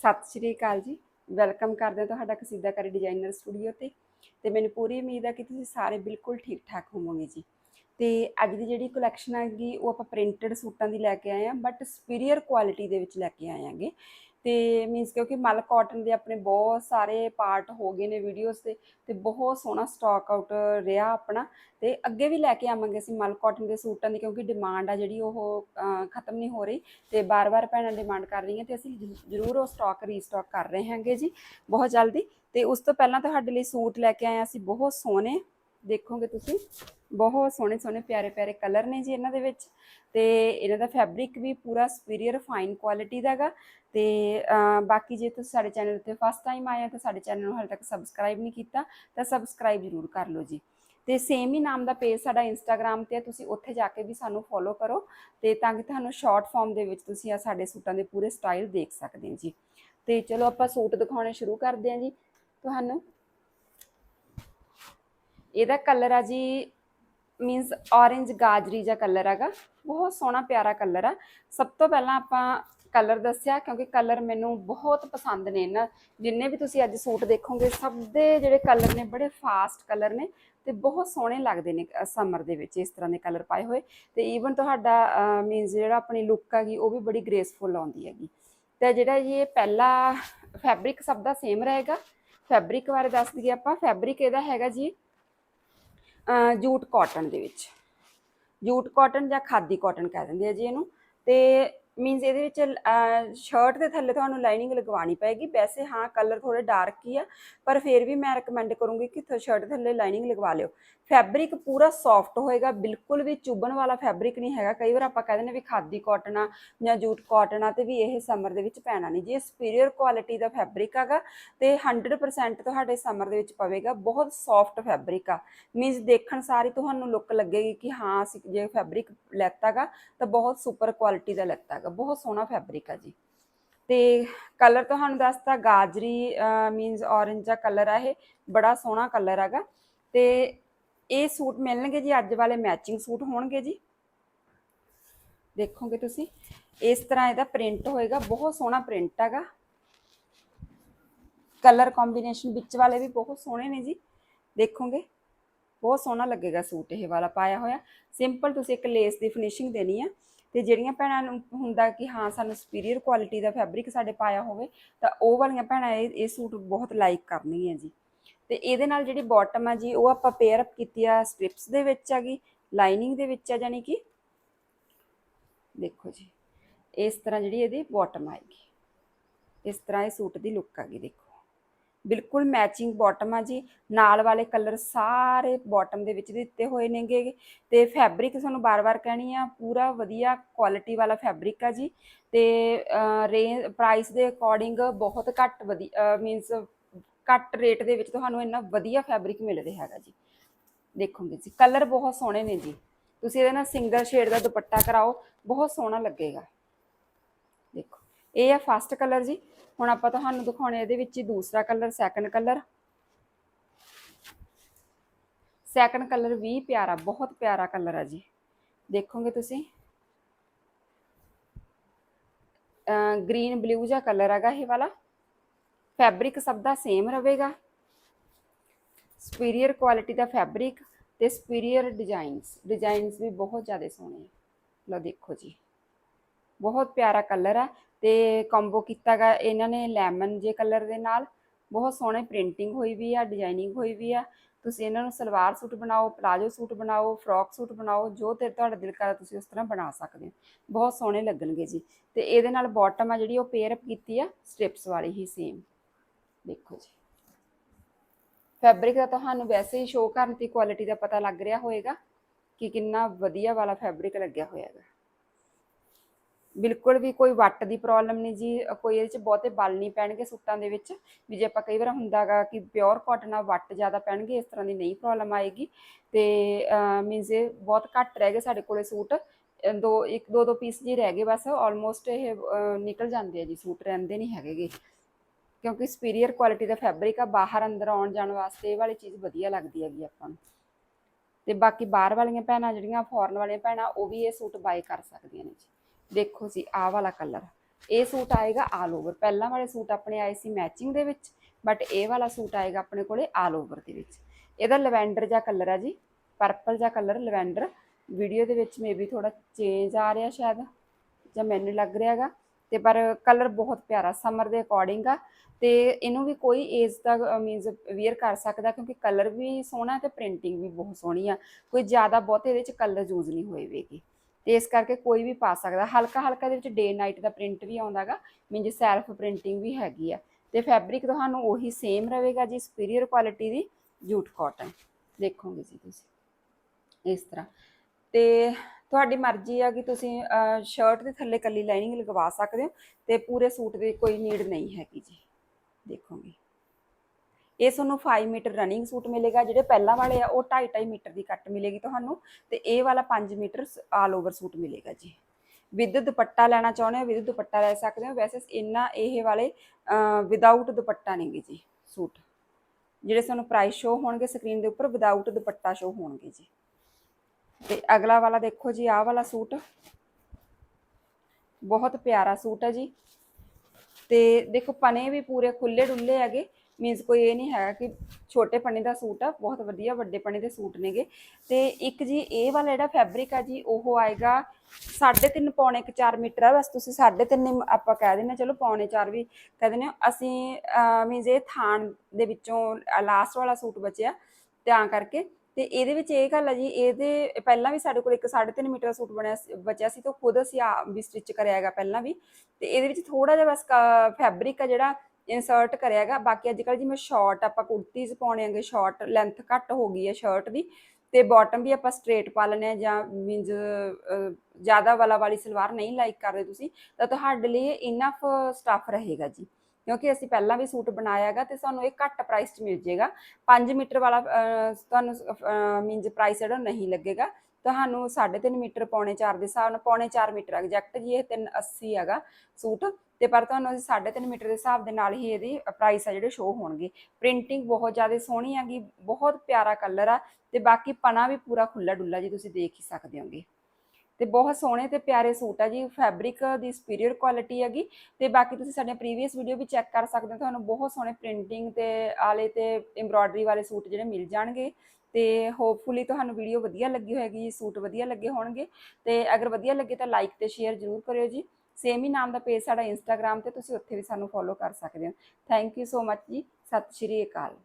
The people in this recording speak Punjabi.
ਸਤਿ ਸ਼੍ਰੀ ਅਕਾਲ ਜੀ। ਵੈਲਕਮ ਕਰਦੇ ਹਾਂ ਤੁਹਾਡਾ ਕਸੀਦਾਕਾਰੀ ਡਿਜ਼ਾਈਨਰ ਸਟੂਡੀਓ ਤੇ। ਤੇ ਮੈਨੂੰ ਪੂਰੀ ਉਮੀਦ ਹੈ ਕਿ ਤੁਸੀਂ ਸਾਰੇ ਬਿਲਕੁਲ ਠੀਕ ਠਾਕ ਹੋਵੋਗੇ ਜੀ। ਤੇ ਅੱਜ ਦੀ ਜਿਹੜੀ ਕਲੈਕਸ਼ਨ ਹੈਗੀ, ਉਹ ਆਪਾਂ ਪ੍ਰਿੰਟਡ ਸੂਟਾਂ ਦੀ ਲੈ ਕੇ ਆਏ ਆ ਬਟ ਸੁਪੀਰੀਅਰ ਕੁਆਲਿਟੀ ਦੇ ਵਿੱਚ ਲੈ ਕੇ ਆਏ ਆਂਗੇ ਤੇ ਮੀਨਸ ਕਿਉਂਕਿ ਮਲ ਕਾਟਨ ਦੇ ਆਪਣੇ ਬਹੁਤ ਸਾਰੇ ਪਾਰਟ ਹੋ ਗਏ ਨੇ ਵੀਡੀਓਜ਼ ਤੇ ਤੇ ਬਹੁਤ ਸੋਹਣਾ ਸਟਾਕ ਆਊਟ ਰਿਹਾ ਆਪਣਾ, ਤੇ ਅੱਗੇ ਵੀ ਲੈ ਕੇ ਆਵਾਂਗੇ ਅਸੀਂ ਮਲ ਕਾਟਨ ਦੇ ਸੂਟਾਂ ਦੀ, ਕਿਉਂਕਿ ਡਿਮਾਂਡ ਆ ਜਿਹੜੀ ਉਹ ਖਤਮ ਨਹੀਂ ਹੋ ਰਹੀ, ਤੇ ਬਾਰ-ਬਾਰ ਭੈਣਾਂ ਡਿਮਾਂਡ ਕਰ ਰਹੀਆਂ, ਤੇ ਅਸੀਂ ਜ਼ਰੂਰ ਉਹ ਸਟਾਕ ਰੀਸਟਾਕ ਕਰ ਰਹੇ ਹਾਂਗੇ ਜੀ, ਬਹੁਤ ਜਲਦੀ। ਤੇ ਉਸ ਤੋਂ ਪਹਿਲਾਂ ਤੁਹਾਡੇ ਲਈ ਸੂਟ ਲੈ ਕੇ ਆਏ ਹਾਂ, ਅਸੀਂ ਬਹੁਤ ਸੋਹਣੇ ਦੇਖੋਗੇ ਤੁਸੀਂ। ਬਹੁਤ ਸੋਹਣੇ ਸੋਹਣੇ ਪਿਆਰੇ ਪਿਆਰੇ ਕਲਰ ਨੇ ਜੀ ਇਹਨਾਂ ਦੇ ਵਿੱਚ ਤੇ ਇਹਨਾਂ ਦਾ ਫੈਬਰਿਕ ਵੀ ਪੂਰਾ ਸੁਪੀਰੀਅਰ ਫਾਈਨ ਕੁਆਲਿਟੀ ਦਾਗਾ ਤੇ ਅਹ, ਬਾਕੀ ਜੇ ਤੁਸੀਂ ਸਾਡੇ ਚੈਨਲ ਉੱਤੇ ਫਸਟ ਟਾਈਮ ਆਏ ਆ ਤਾਂ ਸਾਡੇ ਚੈਨਲ ਨੂੰ ਹਾਲੇ ਤੱਕ ਸਬਸਕ੍ਰਾਈਬ ਨਹੀਂ ਕੀਤਾ ਤਾਂ ਸਬਸਕ੍ਰਾਈਬ ਜ਼ਰੂਰ ਕਰ ਲਓ ਜੀ। ਤੇ ਸੇਮ ਹੀ ਨਾਮ ਦਾ ਪੇਜ ਸਾਡਾ ਇੰਸਟਾਗ੍ਰam ਤੇ ਹੈ ਤੁਸੀਂ ਉੱਥੇ ਜਾ ਕੇ ਵੀ ਸਾਨੂੰ ਫੋਲੋ ਕਰੋ ਤੇ ਤਾਂ ਕਿ ਤੁਹਾਨੂੰ ਸ਼ਾਰਟ ਫਾਰਮ ਦੇ ਵਿੱਚ ਤੁਸੀਂ ਆ ਸਾਡੇ ਸੂਟਾਂ ਦੇ ਪੂਰੇ ਸਟਾਈਲ ਦੇਖ ਸਕਦੇ ਹੋ ਜੀ। ਤੇ ਚਲੋ ਆਪਾਂ ਸੂਟ ਦਿਖਾਉਣੇ ਸ਼ੁਰੂ ਕਰਦੇ ਹਾਂ ਜੀ। ਤੁਹਾਨੂੰ ਇਹਦਾ ਕਲਰ ਆ ਜੀ ਮੀਨਸ orange ਗਾਜਰੀ ਜਿਹਾ ਕਲਰ ਹੈਗਾ। ਬਹੁਤ ਸੋਹਣਾ, ਪਿਆਰਾ ਕਲਰ ਆ। ਸਭ ਤੋਂ ਪਹਿਲਾਂ ਆਪਾਂ ਕਲਰ ਦੱਸਿਆ, ਕਿਉਂਕਿ ਕਲਰ ਮੈਨੂੰ ਬਹੁਤ ਪਸੰਦ ਨੇ ਇਹਨਾਂ ਜਿੰਨੇ ਵੀ ਤੁਸੀਂ ਅੱਜ ਸੂਟ ਦੇਖੋਗੇ, ਸਭ ਦੇ ਜਿਹੜੇ ਕਲਰ ਨੇ, ਬੜੇ ਫਾਸਟ ਕਲਰ ਨੇ ਤੇ ਬਹੁਤ ਸੋਹਣੇ ਲੱਗਦੇ ਨੇ ਸਮਰ ਦੇ ਵਿੱਚ ਇਸ ਤਰ੍ਹਾਂ ਦੇ ਕਲਰ ਪਾਏ ਹੋਏ। ਤੇ ਈਵਨ ਤੁਹਾਡਾ ਮੀਨਸ ਜਿਹੜਾ ਆਪਣੀ ਲੁੱਕ ਹੈਗੀ, ਉਹ ਵੀ ਬੜੀ ਗ੍ਰੇਸਫੁਲ ਆਉਂਦੀ ਹੈਗੀ। ਤੇ ਜਿਹੜਾ ਇਹ ਪਹਿਲਾ ਫੈਬਰਿਕ ਸਭ ਦਾ ਸੇਮ ਰਹੇਗਾ। ਫੈਬਰਿਕ ਬਾਰੇ ਦੱਸ ਦਈਏ ਆਪਾਂ। ਫੈਬਰਿਕ ਇਹਦਾ ਹੈਗਾ ਜੀ ਜੂਟ ਕਾਟਨ ਦੇ ਵਿੱਚ। ਜੂਟ ਕਾਟਨ ਜਾਂ ਖਾਦੀ ਕਾਟਨ ਕਹਿ ਦਿੰਦੇ ਆ ਜੀ ਇਹਨੂੰ। ਤੇ ਮੀਨਸ ਇਹਦੇ ਵਿੱਚ ਸ਼ਰਟ ਦੇ ਥੱਲੇ ਤੁਹਾਨੂੰ ਲਾਈਨਿੰਗ ਲਗਵਾਉਣੀ ਪਏਗੀ। ਵੈਸੇ ਹਾਂ ਕਲਰ ਥੋੜੇ ਡਾਰਕ ਹੀ ਆ, ਪਰ ਫਿਰ ਵੀ ਮੈਂ ਰეკਮੈਂਡ ਕਰੂੰਗੀ ਕਿ ਸ਼ਰਟ ਥੱਲੇ ਲਾਈਨਿੰਗ ਲਗਵਾ ਲਿਓ। ਫੈਬਰਿਕ ਪੂਰਾ ਸੌਫਟ ਹੋਏਗਾ, ਬਿਲਕੁਲ ਵੀ ਚੁੱਭਣ ਵਾਲਾ ਫੈਬਰਿਕ ਨਹੀਂ ਹੈਗਾ। ਕਈ ਵਾਰ ਆਪਾਂ ਕਹਿ ਦਿੰਦੇ ਵੀ ਖਾਦੀ ਕਾਟਨ ਆ ਜਾਂ ਜੂਟ ਕਾਟਨ ਆ ਤੇ ਵੀ ਇਹ ਸਮਰ ਦੇ ਵਿੱਚ ਪੈਣਾ ਨਹੀਂ। ਜੀ ਇਹ ਸੁਪੀਰੀਅਰ ਕੁਆਲਿਟੀ ਦਾ ਫੈਬਰਿਕ ਹੈਗਾ ਤੇ 100% ਤੁਹਾਡੇ ਸਮਰ ਦੇ ਵਿੱਚ ਪਵੇਗਾ, ਬਹੁਤ ਸੌਫਟ ਫੈਬਰਿਕ ਆ। ਮੀਨਸ ਦੇਖਣ ਸਾਰੀ ਤੁਹਾਨੂੰ ਲੁੱਕ ਲੱਗੇਗੀ ਕਿ ਹਾਂ, ਅਸੀਂ ਜੇ ਫੈਬਰਿਕ ਲੈਤਾਗਾ ਤਾਂ ਬਹੁਤ ਸੁਪਰ ਕੁਆਲਿਟੀ ਦਾ ਲੈਤਾਗਾ। ਬਹੁਤ ਸੋਹਣਾ ਫੈਬਰਿਕ ਆ ਜੀ। ਤੇ ਕਲਰ ਤੁਹਾਨੂੰ ਦੱਸਤਾ, ਗਾਜਰੀ ਮੀਨਸ orange ਦਾ ਕਲਰ ਆ ਇਹ, ਬੜਾ ਸੋਹਣਾ ਕਲਰ ਹੈਗਾ। ਤੇ ਇਹ ਸੂਟ ਮਿਲਣਗੇ ਜੀ, ਅੱਜ ਵਾਲੇ ਮੈਚਿੰਗ ਸੂਟ ਹੋਣਗੇ ਜੀ। ਦੇਖੋਗੇ ਤੁਸੀਂ, ਇਸ ਤਰ੍ਹਾਂ ਇਹਦਾ ਪ੍ਰਿੰਟ ਹੋਏਗਾ, ਬਹੁਤ ਸੋਹਣਾ ਪ੍ਰਿੰਟ ਹੈਗਾ। ਕਲਰ ਕੰਬੀਨੇਸ਼ਨ ਵਿੱਚ ਵਾਲੇ ਵੀ ਬਹੁਤ ਸੋਹਣੇ ਨੇ ਜੀ। ਦੇਖੋਗੇ, ਬਹੁਤ ਸੋਹਣਾ ਲੱਗੇਗਾ ਸੂਟ ਇਹ ਵਾਲਾ ਪਾਇਆ ਹੋਇਆ। ਸਿੰਪਲ ਤੁਸੀਂ ਇੱਕ ਲੇਸ ਦੀ ਫਿਨਿਸ਼ਿੰਗ ਦੇਣੀ ਆ। ਤੇ ਜਿਹੜੀਆਂ ਭੈਣਾਂ ਨੂੰ ਹੁੰਦਾ ਕਿ ਹਾਂ, ਸਾਨੂੰ ਸੁਪੀਰੀਅਰ ਕੁਆਲਿਟੀ ਦਾ ਫੈਬਰਿਕ ਸਾਡੇ ਪਾਇਆ ਹੋਵੇ, ਤਾਂ ਉਹ ਵਾਲੀਆਂ ਭੈਣਾਂ ਇਹ ਇਹ ਸੂਟ ਬਹੁਤ ਲਾਈਕ ਕਰਨਗੀਆਂ ਜੀ। ਤੇ ਇਹਦੇ ਨਾਲ ਜਿਹੜੀ ਬਾਟਮ ਆ ਜੀ, ਉਹ ਆਪਾਂ ਪੇਅਰ ਅਪ ਕੀਤੀ ਆ ਸਟ੍ਰਿਪਸ ਦੇ ਵਿੱਚ ਆ ਗਈ ਲਾਈਨਿੰਗ ਦੇ ਵਿੱਚ ਆ ਜਾਨੀ ਕਿ ਦੇਖੋ ਜੀ, ਇਸ ਤਰ੍ਹਾਂ ਜਿਹੜੀ ਇਹਦੀ ਬਾਟਮ ਆਏਗੀ। ਇਸ ਤਰ੍ਹਾਂ ਇਹ ਸੂਟ ਦੀ ਲੁੱਕ ਆ ਗਈ, ਦੇਖੋ। ਬਿਲਕੁਲ ਮੈਚਿੰਗ ਬਾਟਮ ਆ ਜੀ। ਨਾਲ ਵਾਲੇ ਕਲਰ ਸਾਰੇ ਬਾਟਮ ਦੇ ਵਿੱਚ ਦਿੱਤੇ ਹੋਏ ਨੇਗੇ। ਤੇ ਫੈਬਰਿਕ ਤੁਹਾਨੂੰ ਬਾਰ-ਬਾਰ ਕਹਿਣੀ ਆ, ਪੂਰਾ ਵਧੀਆ ਕੁਆਲਿਟੀ ਵਾਲਾ ਫੈਬਰਿਕ ਆ ਜੀ। ਤੇ ਰੇਂਜ ਪ੍ਰਾਈਸ ਦੇ ਅਕੋਰਡਿੰਗ ਬਹੁਤ ਘੱਟ ਵਧੀਆ ਮੀਨਸ ਘੱਟ ਰੇਟ ਦੇ ਵਿੱਚ ਤੁਹਾਨੂੰ ਇੰਨਾ ਵਧੀਆ ਫੈਬਰਿਕ ਮਿਲ ਰਿਹਾ ਹੈਗਾ ਜੀ। ਦੇਖੋਗੇ ਜੀ ਕਲਰ ਬਹੁਤ ਸੋਹਣੇ ਨੇ ਜੀ। ਤੁਸੀਂ ਇਹਦੇ ਨਾਲ ਸਿੰਗਲ ਸ਼ੇਡ ਦਾ ਦੁਪੱਟਾ ਕਰਾਓ, ਬਹੁਤ ਸੋਹਣਾ ਲੱਗੇਗਾ। ਇਹ ਆ ਫਸਟ ਕਲਰ ਜੀ। ਹੁਣ ਆਪਾਂ ਤੁਹਾਨੂੰ ਦਿਖਾਉਣੇ ਇਹਦੇ ਵਿੱਚ ਹੀ ਦੂਸਰਾ colour second colour second colour ਵੀ ਪਿਆਰਾ, ਬਹੁਤ ਪਿਆਰਾ ਕਲਰ ਆ ਜੀ। ਦੇਖੋਗੇ ਤੁਸੀਂ? ਗ੍ਰੀਨ ਬਲੂ ਜਿਹਾ ਕਲਰ ਹੈਗਾ ਇਹ ਵਾਲਾ। ਫੈਬਰਿਕ ਸਭ ਦਾ ਸੇਮ ਰਹੇਗਾ। ਸੁਪੀਰੀਅਰ ਕੁਆਲਿਟੀ ਦਾ ਫੈਬਰਿਕ ਤੇ ਸੁਪੀਰੀਅਰ ਡਿਜ਼ਾਈਨਸ ਡਿਜ਼ਾਈਨਸ ਵੀ ਬਹੁਤ ਜ਼ਿਆਦਾ ਸੋਹਣੇ ਆ। ਲਓ ਦੇਖੋ ਜੀ। ਬਹੁਤ ਪਿਆਰਾ ਕਲਰ ਆ ਤੇ ਕੰਬੋ ਕੀਤਾਗਾ ਇਹਨਾਂ ਨੇ ਲੈਮਨ ਜੇ ਕਲਰ ਦੇ ਨਾਲ। ਬਹੁਤ ਸੋਹਣੇ ਪ੍ਰਿੰਟਿੰਗ ਹੋਈ ਵੀ ਆ ਡਿਜ਼ਾਈਨਿੰਗ ਹੋਈ ਵੀ ਆ। ਤੁਸੀਂ ਇਹਨਾਂ ਨੂੰ ਸਲਵਾਰ ਸੂਟ ਬਣਾਓ ਪਲਾਜੋ ਸੂਟ ਬਣਾਓ ਫਰੋਕ ਸੂਟ ਬਣਾਓ, ਜੋ ਤੇ ਤੁਹਾਡਾ ਦਿਲ ਕਰਦਾ ਤੁਸੀਂ ਉਸ ਤਰ੍ਹਾਂ ਬਣਾ ਸਕਦੇ ਹੋ। ਬਹੁਤ ਸੋਹਣੇ ਲੱਗਣਗੇ ਜੀ। ਤੇ ਇਹਦੇ ਨਾਲ ਬਾਟਮ ਆ ਜਿਹੜੀ ਉਹ ਪੇਅਰ ਅਪ ਕੀਤੀ ਆ ਸਟ੍ਰਿਪਸ ਵਾਲੀ ਹੀ ਸੇਮ ਦੇਖੋ ਜੀ। ਫੈਬਰਿਕ ਦਾ ਤੁਹਾਨੂੰ ਵੈਸੇ ਹੀ ਸ਼ੋਅ ਕਰਨ ਦੀ ਕੁਆਲਿਟੀ ਦਾ ਪਤਾ ਲੱਗ ਰਿਹਾ ਹੋਵੇਗਾ ਕਿ ਕਿੰਨਾ ਵਧੀਆ ਵਾਲਾ ਫੈਬਰਿਕ ਲੱਗਿਆ ਹੋਇਆ ਹੈਗਾ। ਬਿਲਕੁਲ ਵੀ ਕੋਈ ਵੱਟ ਦੀ ਪ੍ਰੋਬਲਮ ਨਹੀਂ ਜੀ, ਕੋਈ ਇਹਦੇ ਚ ਬਹੁਤੇ ਬਲ ਨਹੀਂ ਪੈਣਗੇ ਸੂਟਾਂ ਦੇ ਵਿੱਚ, ਵੀ ਜੇ ਆਪਾਂ ਕਈ ਵਾਰ ਹੁੰਦਾਗਾ ਕਿ ਪਿਓਰ ਕਾਟਨ ਆ, ਵੱਟ ਜ਼ਿਆਦਾ ਪੈਣਗੇ, ਇਸ ਤਰ੍ਹਾਂ ਦੀ ਨਹੀਂ ਪ੍ਰੋਬਲਮ ਆਏਗੀ। ਤੇ ਮੀਨਸ ਇਹ ਬਹੁਤ ਘੱਟ ਰਹਿ ਗਏ ਸਾਡੇ ਕੋਲੇ ਸੂਟ ਦੋ, ਇੱਕ, ਦੋ ਦੋ ਪੀਸ ਜੀ ਰਹਿ ਗਏ ਬਸ ਆਲਮੋਸਟ ਇਹ ਨਿਕਲ ਜਾਂਦੇ ਆ ਜੀ ਸੂਟ, ਰਹਿੰਦੇ ਨਹੀਂ ਹੈਗੇਗੇ ਕਿਉਂਕਿ ਸੁਪੀਰੀਅਰ ਕੁਆਲਿਟੀ ਦਾ ਫੈਬਰਿਕ ਆ, ਬਾਹਰ ਅੰਦਰ ਆਉਣ ਜਾਣ ਵਾਸਤੇ ਇਹ ਵਾਲੀ ਚੀਜ਼ ਵਧੀਆ ਲੱਗਦੀ ਹੈਗੀ ਆਪਾਂ ਨੂੰ। ਤੇ ਬਾਕੀ ਬਾਹਰ ਵਾਲੀਆਂ ਭੈਣਾਂ ਜਿਹੜੀਆਂ ਫੋਰਨ ਵਾਲੀਆਂ ਭੈਣਾਂ, ਉਹ ਵੀ ਇਹ ਸੂਟ ਬਾਈ ਕਰ ਸਕਦੀਆਂ ਨੇ ਜੀ। ਦੇਖੋ ਜੀ, ਆਹ ਵਾਲਾ ਕਲਰ ਇਹ ਸੂਟ ਆਏਗਾ ਆਲ ਓਵਰ ਪਹਿਲਾਂ ਵਾਲੇ ਸੂਟ ਆਪਣੇ ਆਏ ਸੀ ਮੈਚਿੰਗ ਦੇ ਵਿੱਚ ਬਟ ਇਹ ਵਾਲਾ ਸੂਟ ਆਏਗਾ ਆਪਣੇ ਕੋਲੇ ਆਲ ਓਵਰ ਦੇ ਵਿੱਚ। ਇਹਦਾ ਲਵੈਂਡਰ ਜਿਹਾ ਕਲਰ ਆ ਜੀ ਪਰਪਲ ਜਿਹਾ ਕਲਰ ਲਵੈਂਡਰ ਵੀਡੀਓ ਦੇ ਵਿੱਚ ਮੇਬੀ ਥੋੜਾ ਚੇਂਜ ਆ ਰਿਹਾ ਸ਼ਾਇਦ, ਜਾਂ ਮੈਨੂੰ ਲੱਗ ਰਿਹਾ ਹੈਗਾ। ਤੇ ਪਰ ਕਲਰ ਬਹੁਤ ਪਿਆਰਾ ਸਮਰ ਦੇ ਅਕੋਰਡਿੰਗ ਆ। ਤੇ ਇਹਨੂੰ ਵੀ ਕੋਈ ਏਜ ਦਾ ਮੀਨਸ ਵੇਅਰ ਕਰ ਸਕਦਾ, ਕਿਉਂਕਿ ਕਲਰ ਵੀ ਸੋਹਣਾ ਤੇ ਪ੍ਰਿੰਟਿੰਗ ਵੀ ਬਹੁਤ ਸੋਹਣੀ ਆ। ਕੋਈ ਜ਼ਿਆਦਾ ਬਹੁਤ ਇਹਦੇ 'ਚ ਕਲਰ ਯੂਜ਼ ਨਹੀਂ ਹੋਏ ਹੋਏਵੇਗੀ ਤੇ ਇਸ ਕਰਕੇ ਕੋਈ ਵੀ ਪਾ ਸਕਦਾ। ਹਲਕਾ ਹਲਕਾ ਦੇ ਵਿੱਚ ਡੇ ਨਾਈਟ ਦਾ ਪ੍ਰਿੰਟ ਵੀ ਆਉਂਦਾਗਾ ਮੀਨਸ ਸੈਲਫ ਪ੍ਰਿੰਟਿੰਗ ਵੀ ਹੈਗੀ ਆ। ਤੇ ਫੈਬਰਿਕ ਤੁਹਾਨੂੰ ਉਹੀ ਸੇਮ ਰਹੇਗਾ ਜੀ ਸੁਪੀਰੀਅਰ ਕੁਆਲਿਟੀ ਦੀ ਜੂਟ ਕਾਟਨ ਦੇਖੋਗੇ ਜੀ ਤੁਸੀਂ। ਇਸ ਤਰ੍ਹਾਂ। ਤੇ ਤੁਹਾਡੀ ਮਰਜ਼ੀ ਆ ਕਿ ਤੁਸੀਂ ਸ਼ਰਟ ਦੇ ਥੱਲੇ ਕੱਲੀ ਲਾਈਨਿੰਗ ਲਗਵਾ ਸਕਦੇ ਹੋ ਤੇ ਪੂਰੇ ਸੂਟ ਦੀ ਕੋਈ ਨੀਡ ਨਹੀਂ ਹੈਗੀ ਜੀ। ਦੇਖੋਗੇ। ਇਹ ਤੁਹਾਨੂੰ 5 ਮੀਟਰ ਰਨਿੰਗ ਸੂਟ ਮਿਲੇਗਾ, ਜਿਹੜੇ ਪਹਿਲਾਂ ਵਾਲੇ ਆ, ਉਹ 2.5 2.5 ਮੀਟਰ ਦੀ ਕੱਟ ਮਿਲੇਗੀ ਤੁਹਾਨੂੰ ਤੇ ਇਹ ਵਾਲਾ 5 ਮੀਟਰ ਆਲ ਓਵਰ ਸੂਟ ਮਿਲੇਗਾ ਜੀ। ਵਿਦ ਦੁਪੱਟਾ ਲੈਣਾ ਚਾਹੁੰਦੇ ਹੋ, ਵਿਦ ਦੁਪੱਟਾ ਲੈ ਸਕਦੇ ਹੋ, ਵੈਸੇ ਇੰਨਾ ਇਹ ਵਾਲੇ ਵਿਦਆਊਟ ਦੁਪੱਟਾ ਨੇਗੇ ਜੀ ਸੂਟ ਜਿਹੜੇ ਤੁਹਾਨੂੰ ਪ੍ਰਾਈਸ ਸ਼ੋ ਹੋਣਗੇ ਸਕਰੀਨ ਦੇ ਉੱਪਰ ਵਿਦਆਊਟ ਦੁਪੱਟਾ ਸ਼ੋ ਹੋਣਗੇ ਜੀ। ਤੇ ਅਗਲਾ ਵਾਲਾ ਦੇਖੋ ਜੀ, ਆਹ ਵਾਲਾ ਸੂਟ ਬਹੁਤ ਪਿਆਰਾ ਸੂਟ ਹੈ ਜੀ। ਤੇ ਦੇਖੋ, ਪਨੇ ਵੀ ਪੂਰੇ ਖੁੱਲੇ ਡੁੱਲੇ ਹੈਗੇ। ਮੀਨਸ ਕੋਈ ਇਹ ਨਹੀਂ ਹੈਗਾ ਕਿ ਛੋਟੇ ਪਨੇ ਦਾ ਸੂਟ ਆ ਬਹੁਤ ਵਧੀਆ ਵੱਡੇ ਪਨੇ ਦੇ ਸੂਟ ਨੇਗੇ। ਤੇ ਇੱਕ ਜੀ ਇਹ ਵਾਲਾ ਜਿਹੜਾ ਫੈਬਰਿਕ ਆ ਜੀ ਉਹ ਆਏਗਾ 3.5 ਪੌਣੇ 4 ਮੀਟਰ ਆ। ਬਸ ਤੁਸੀਂ 3.5 ਆਪਾਂ ਕਹਿ ਦਿੰਦੇ ਹਾਂ, ਚਲੋ ਪੌਣੇ 4 ਵੀ ਕਹਿ ਦਿੰਦੇ ਹਾਂ। ਅਸੀਂ ਮੀਨਸ ਇਹ ਥਾਣ ਦੇ ਵਿੱਚੋਂ ਲਾਸਟ ਵਾਲਾ ਸੂਟ ਬਚਿਆ ਤਾਂ ਕਰਕੇ। ਤੇ ਇਹਦੇ ਵਿੱਚ ਇਹ ਗੱਲ ਆ ਜੀ ਇਹਦੇ ਪਹਿਲਾਂ ਵੀ ਸਾਡੇ ਕੋਲ ਇੱਕ 3.5 ਮੀਟਰ ਦਾ ਸੂਟ ਬਣਿਆ ਬਚਿਆ ਸੀ ਤਾਂ ਖੁਦ ਅਸੀਂ ਆ ਵੀ ਸਟਿਚ ਕਰਿਆ ਹੈਗਾ ਪਹਿਲਾਂ ਵੀ। ਤੇ ਇਹਦੇ ਵਿੱਚ ਥੋੜਾ ਜਿਹਾ ਬਸ ਫੈਬਰਿਕ ਆ ਜਿਹੜਾ ਇਨਸਰਟ ਕਰਿਆ ਹੈਗਾ ਬਾਕੀ ਅੱਜ ਕੱਲ ਜਿਵੇਂ ਸ਼ਾਰਟ ਆਪਾਂ ਕੁੜਤੀਜ਼ ਪਾਉਣੇ ਆਂਗੇ ਸ਼ਾਰਟ ਲੈਂਥ ਘੱਟ ਹੋ ਗਈ ਹੈ ਸ਼ਰਟ ਦੀ, ਤੇ ਬਾਟਮ ਵੀ ਆਪਾਂ ਸਟ੍ਰੇਟ ਪਾ ਲੈਣੇ ਆ ਜਾਂ ਮੀਨਸ ਜ਼ਿਆਦਾ ਵਾਲਾ ਵਾਲੀ ਸਲਵਾਰ ਨਹੀਂ ਲਾਈਕ ਕਰਦੇ ਤੁਸੀਂ, ਤਾਂ ਤੁਹਾਡੇ ਲਈ ਇਨਫ ਸਟਫ ਰਹੇਗਾ ਜੀ। ਕਿਉਂਕਿ ਅਸੀਂ ਪਹਿਲਾਂ ਵੀ ਸੂਟ ਬਣਾਇਆ ਹੈਗਾ ਤੇ ਸਾਨੂੰ ਇਹ ਘੱਟ ਪ੍ਰਾਈਸ 'ਚ ਮਿਲ ਜੇਗਾ 5 ਮੀਟਰ ਵਾਲਾ ਤੁਹਾਨੂੰ ਮੀਨਸ ਪ੍ਰਾਈਸ ਜਿਹੜਾ ਨਹੀਂ ਲੱਗੇਗਾ। ਤੁਹਾਨੂੰ 3.5 ਮੀਟਰ, ਪੌਣੇ 4 ਦੇ ਹਿਸਾਬ ਨਾਲ, ਪੌਣੇ 4 ਮੀਟਰ ਐਗਜ਼ੈਕਟ ਜੀ ਇਹ 380 ਹੈਗਾ ਸੂਟ ਤੇ ਪਰ ਤੁਹਾਨੂੰ ਅਸੀਂ 3.5 ਮੀਟਰ ਦੇ ਹਿਸਾਬ ਦੇ ਨਾਲ ਹੀ ਇਹਦੀ ਪ੍ਰਾਈਸ ਆ ਜਿਹੜੇ ਸ਼ੋ ਹੋਣਗੇ। ਪ੍ਰਿੰਟਿੰਗ ਬਹੁਤ ਜ਼ਿਆਦਾ ਸੋਹਣੀ ਹੈਗੀ, ਬਹੁਤ ਪਿਆਰਾ ਕਲਰ ਆ ਤੇ ਬਾਕੀ ਪਨਾ ਵੀ ਪੂਰਾ ਖੁੱਲਾ ਡੁੱਲਾ ਜੀ ਤੁਸੀਂ ਦੇਖ ਹੀ ਸਕਦੇ ਹੋਗੇ। ਤੇ ਬਹੁਤ ਸੋਹਣੇ ਤੇ ਪਿਆਰੇ ਸੂਟ ਆ ਜੀ ਫੈਬਰਿਕ ਦੀ ਸੁਪੀਰੀਅਰ ਕੁਆਲਿਟੀ ਹੈਗੀ ਤੇ ਬਾਕੀ ਤੁਸੀਂ ਸਾਡੀਆਂ ਪ੍ਰੀਵੀਅਸ ਵੀਡੀਓ ਵੀ ਚੈੱਕ ਕਰ ਸਕਦੇ ਹੋ, ਤੁਹਾਨੂੰ ਬਹੁਤ ਸੋਹਣੇ ਪ੍ਰਿੰਟਿੰਗ ਤੇ ਆਲੇ ਤੇ ਐਮਬ੍ਰੋਇਡਰੀ ਵਾਲੇ ਸੂਟ ਜਿਹੜੇ ਮਿਲ ਜਾਣਗੇ। ਤੇ ਹੋਪਫੁਲੀ ਤੁਹਾਨੂੰ ਵੀਡੀਓ ਵਧੀਆ ਲੱਗੀ ਹੋਏਗੀ ਜੀ ਸੂਟ ਵਧੀਆ ਲੱਗੇ ਹੋਣਗੇ ਤੇ ਅਗਰ ਵਧੀਆ ਲੱਗੇ ਤਾਂ ਲਾਈਕ ਤੇ ਸ਼ੇਅਰ ਜ਼ਰੂਰ ਕਰਿਓ ਜੀ। ਸੇਮ ਹੀ ਨਾਮ ਦਾ ਪੇਜ ਸਾਡਾ ਇੰਸਟਾਗ੍ਰam ਤੇ ਤੁਸੀਂ ਉੱਥੇ ਵੀ ਸਾਨੂੰ ਫੋਲੋ ਕਰ ਸਕਦੇ ਹੋ। ਥੈਂਕ ਯੂ ਸੋ ਮਚ ਜੀ। ਸਤਿ ਸ਼੍ਰੀ ਅਕਾਲ।